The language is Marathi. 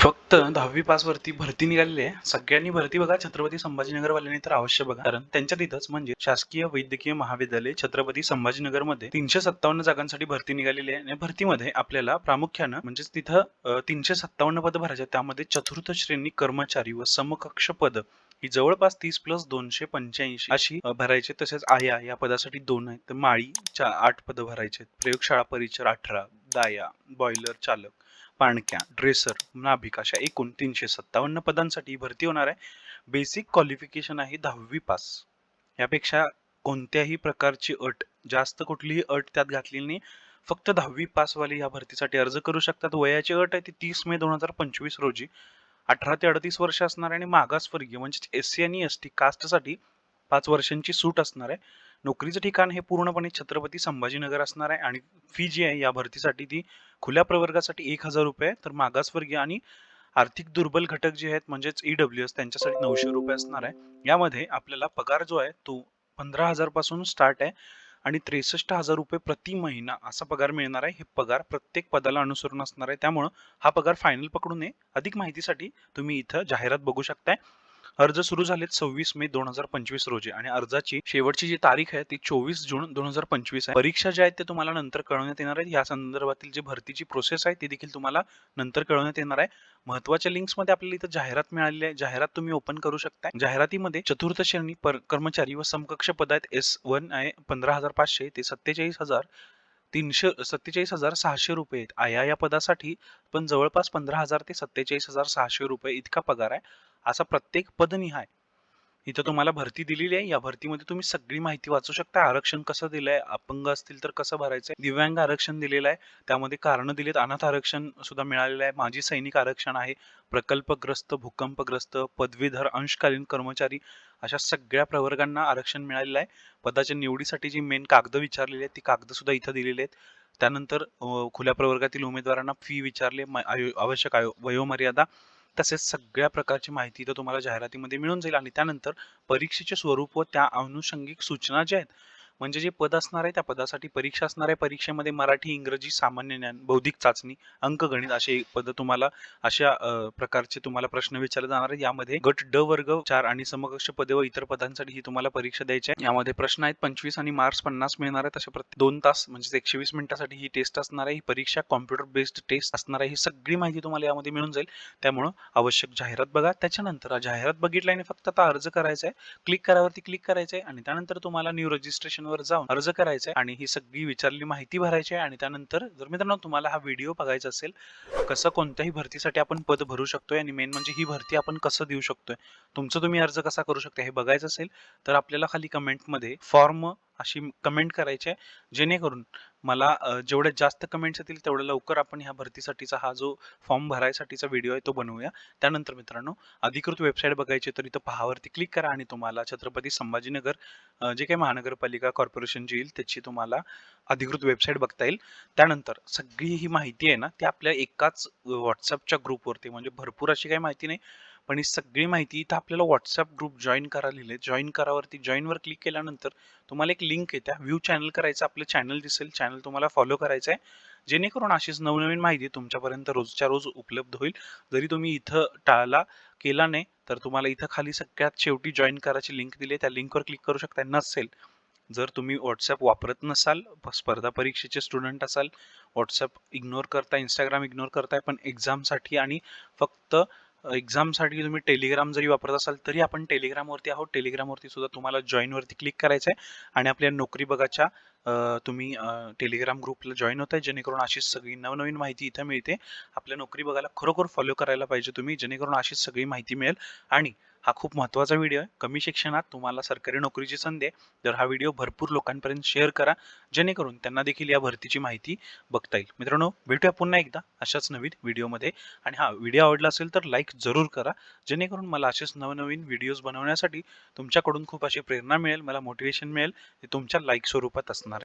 फक्त दहावी पास वरती भरती निघालेली आहे. सगळ्यांनी भरती बघा. छत्रपती संभाजीनगरवाल्यांनी तर अवश्य बघा. कारण त्यांच्या तिथंच म्हणजे शासकीय वैद्यकीय महाविद्यालय छत्रपती संभाजीनगरमध्ये तीनशे सत्तावन्न जागांसाठी भरती निघालेली आहे. आणि भरतीमध्ये आपल्याला प्रामुख्यानं म्हणजेच तिथं तीनशे सत्तावन्न पद भरायचे त्यामध्ये चतुर्थ श्रेणी कर्मचारी व समकक्ष पद ही जवळपास तीस प्लस दोनशे पंच्याऐंशी अशी भरायचे तसेच आया या पदासाठी दोन आहेत. तर माळी चार आठ पद भरायचे प्रयोगशाळा परिचर अठरा दाया बॉयलर चालक. पाणक्या ड्रेसर नाभिक अशा एकूण तीनशे सत्तावन्न पदांसाठी ही भरती होणार आहे. बेसिक क्वालिफिकेशन आहे दहावी पास. यापेक्षा कोणत्याही प्रकारची अट जास्त कुठलीही अट त्यात घातलेली नाही. फक्त दहावी पासवाले या भरतीसाठी अर्ज करू शकतात. वयाची अट आहे ती तीस मे दोन हजार पंचवीस रोजी. अठरा ते अडतीस वर्ष असणार आहे आणि मागासवर्गीय म्हणजे एस सी आणि एस टी कास्टसाठी पाच वर्षांची सूट असणार आहे. नोकरीचं ठिकाण हे पूर्णपणे छत्रपती संभाजीनगर असणार आहे आणि फी जी आहे या भरतीसाठी ती खुल्या प्रवर्गासाठी एक हजार रुपये तर मागासवर्गीय आणि आर्थिक दुर्बल घटक जे आहेत म्हणजेच ईडब्ल्यू एस त्यांच्यासाठी नऊशे रुपये असणार आहे. यामध्ये आपल्याला पगार जो आहे तो पंधरा हजारपासून स्टार्ट आहे आणि त्रेसष्ट हजार रुपये प्रति महिना असा पगार मिळणार आहे. हे पगार प्रत्येक पदाला अनुसरून असणार आहे. त्यामुळं हा पगार फायनल पकडू नये अधिक माहितीसाठी तुम्ही इथं जाहिरात बघू शकताय. अर्ज सुरू झालेत सव्वीस मे दोन हजार पंचवीस रोजी आणि अर्जाची शेवटची जी तारीख आहे ती चोवीस जून दोन हजार पंचवीस आहे. परीक्षा ज्या आहेत ते तुम्हाला नंतर कळवण्यात येणार आहेत. या संदर्भातील जी भरतीची प्रोसेस आहे ती देखील तुम्हाला नंतर कळवण्यात येणार आहे. महत्त्वाच्या लिंक्समध्ये आपल्याला इथं जाहिरात मिळालेली आहे. जाहिरात तुम्ही ओपन करू शकता जाहिरातीमध्ये चतुर्थ श्रेणी कर्मचारी व समकक्ष पद आहेत एस वन आहे पंधरा हजार पाचशे ते सत्तेचाळीस हजार तीनशे सत्तेचाळीस हजार सहाशे रुपये आहेत. आया या पदासाठी पण जवळपास पंधरा हजार ते सत्तेचाळीस हजार सहाशे रुपये इतका पगार आहे. असा प्रत्येक पदनिहाय इथं तुम्हाला भरती दिलेली आहे. या भरतीमध्ये तुम्ही सगळी माहिती वाचू शकता. आरक्षण कसं दिलंय? अपंग असतील तर कसं भरायचं आहे दिव्यांग आरक्षण दिलेलं आहे. त्यामध्ये कारण दिलेत. अनाथ आरक्षण सुद्धा मिळालेलं आहे. माजी सैनिक आरक्षण आहे. प्रकल्पग्रस्त भूकंपग्रस्त पदवीधर अंशकालीन कर्मचारी अशा सगळ्या प्रवर्गांना आरक्षण मिळालेलं आहे. पदाच्या निवडीसाठी जी मेन कागद विचारलेली आहेत ती कागद सुद्धा इथं दिलेली आहेत. त्यानंतर खुल्या प्रवर्गातील उमेदवारांना फी विचारले. आयु- आवश्यक आयु वयोमर्यादा. तसेच सगळ्या प्रकारची माहिती तर तुम्हाला जाहिरातीमध्ये मिळून जाईल आणि त्यानंतर परीक्षेचे स्वरूप व त्या अनुषंगिक सूचना ज्या आहेत म्हणजे जे पद असणार आहे त्या पदासाठी परीक्षा असणार आहे. परीक्षेमध्ये मराठी इंग्रजी सामान्य ज्ञान बौद्धिक चाचणी अंकगणित असे पद तुम्हाला अशा प्रकारचे तुम्हाला प्रश्न विचारले जाणार आहेत. यामध्ये गट ड वर्ग चार आणि समकक्ष पदे व इतर पदांसाठी ही तुम्हाला परीक्षा द्यायची आहे. यामध्ये प्रश्न आहेत पंचवीस आणि मार्क्स पन्नास मिळणार आहेत अशा प्रत्येक दोन तास म्हणजे एकशे वीस मिनिटासाठी ही टेस्ट असणार आहे. ही परीक्षा कॉम्प्युटर बेस्ड टेस्ट असणार आहे. ही सगळी माहिती तुम्हाला यामध्ये मिळून जाईल. त्यामुळं आवश्यक जाहिरात बघा. त्याच्यानंतर जाहिरात बघितल्याने फक्त आता अर्ज करायचा आहे. क्लिक करावरती क्लिक करायचं आहे आणि त्यानंतर तुम्हाला न्यू रजिस्ट्रेशन वर जाऊन अर्ज करायचा आणि ही सगळी विचारलेली माहिती भरायची आहे आणि त्यानंतर जर मित्रांनो तुम्हाला हा व्हिडिओ बघायचा असेल कसं कोणत्याही भरतीसाठी आपण पद भरू शकतोय आणि मेन म्हणजे ही भरती आपण कसं देऊ शकतोय तुमचं तुम्ही अर्ज कसा करू शकता हे बघायचं असेल तर आपल्याला खाली कमेंटमध्ये फॉर्म अशी कमेंट करायची आहे. जेणेकरून मला जेवढ्या जास्त कमेंट्स येतील तेवढ्या लवकर आपण ह्या भरतीसाठीचा हा जो फॉर्म भरायसाठीचा व्हिडिओ आहे तो बनवूया. त्यानंतर मित्रांनो अधिकृत वेबसाईट बघायची तर इथं पहावरती क्लिक करा आणि तुम्हाला छत्रपती संभाजीनगर जे काही महानगरपालिका कॉर्पोरेशन जी येईल त्याची तुम्हाला अधिकृत वेबसाईट बघता येईल. त्यानंतर सगळी ही माहिती आहे ना ती आपल्या एकाच व्हॉट्सअपच्या ग्रुपवरती म्हणजे भरपूर अशी काही माहिती नाही. पण ही सगळी माहिती इथं आपल्याला व्हॉट्सअप ग्रुप जॉईन करा लिहिले जॉईन करावरती जॉईनवर क्लिक केल्यानंतर तुम्हाला एक लिंक येते व्ह्यू चॅनल करायचं आपलं चॅनल दिसेल. चॅनल तुम्हाला फॉलो करायचं आहे जेणेकरून अशीच नवनवीन माहिती तुमच्यापर्यंत रोजच्या रोज उपलब्ध होईल. जरी तुम्ही इथं टाळला केला नाही तर तुम्हाला इथं खाली सगळ्यात शेवटी जॉईन करायची लिंक दिली आहे. त्या लिंकवर क्लिक करू शकता नसेल जर तुम्ही व्हॉट्सअप वापरत नसाल स्पर्धा परीक्षेचे स्टुडंट असाल व्हॉट्सअप इग्नोर करता इंस्टाग्राम इग्नोर करताय पण एक्झामसाठी आणि फक्त एक्झामसाठी तुम्ही टेलिग्राम जरी वापरत असाल तरी आपण टेलिग्रामवरती आहोत. टेलिग्रामवरती सुद्धा तुम्हाला जॉईनवरती क्लिक करायचं आहे आणि आपल्या नोकरी बघाच्या तुम्ही टेलिग्राम ग्रुपला जॉईन होत आहे जेणेकरून अशीच सगळी नवनवीन माहिती इथं मिळते. आपल्या नोकरी बघायला खरोखर फॉलो करायला पाहिजे तुम्ही जेणेकरून अशीच सगळी माहिती मिळेल. आणि हा खूप महत्त्वाचा व्हिडिओ आहे. कमी शिक्षणात तुम्हाला सरकारी नोकरीची संधी आहे. तर हा व्हिडिओ भरपूर लोकांपर्यंत शेअर करा. जेणेकरून त्यांना देखील या भरतीची माहिती बघता येईल. मित्रांनो भेटूया पुन्हा एकदा अशाच नवीन व्हिडिओमध्ये आणि हा व्हिडिओ आवडला असेल तर लाईक जरूर करा. जेणेकरून मला असेच नवनवीन व्हिडिओज बनवण्यासाठी तुमच्याकडून खूप अशी प्रेरणा मिळेल मला मोटिवेशन मिळेल. ते तुमच्या लाईक स्वरूपात असणार आहे.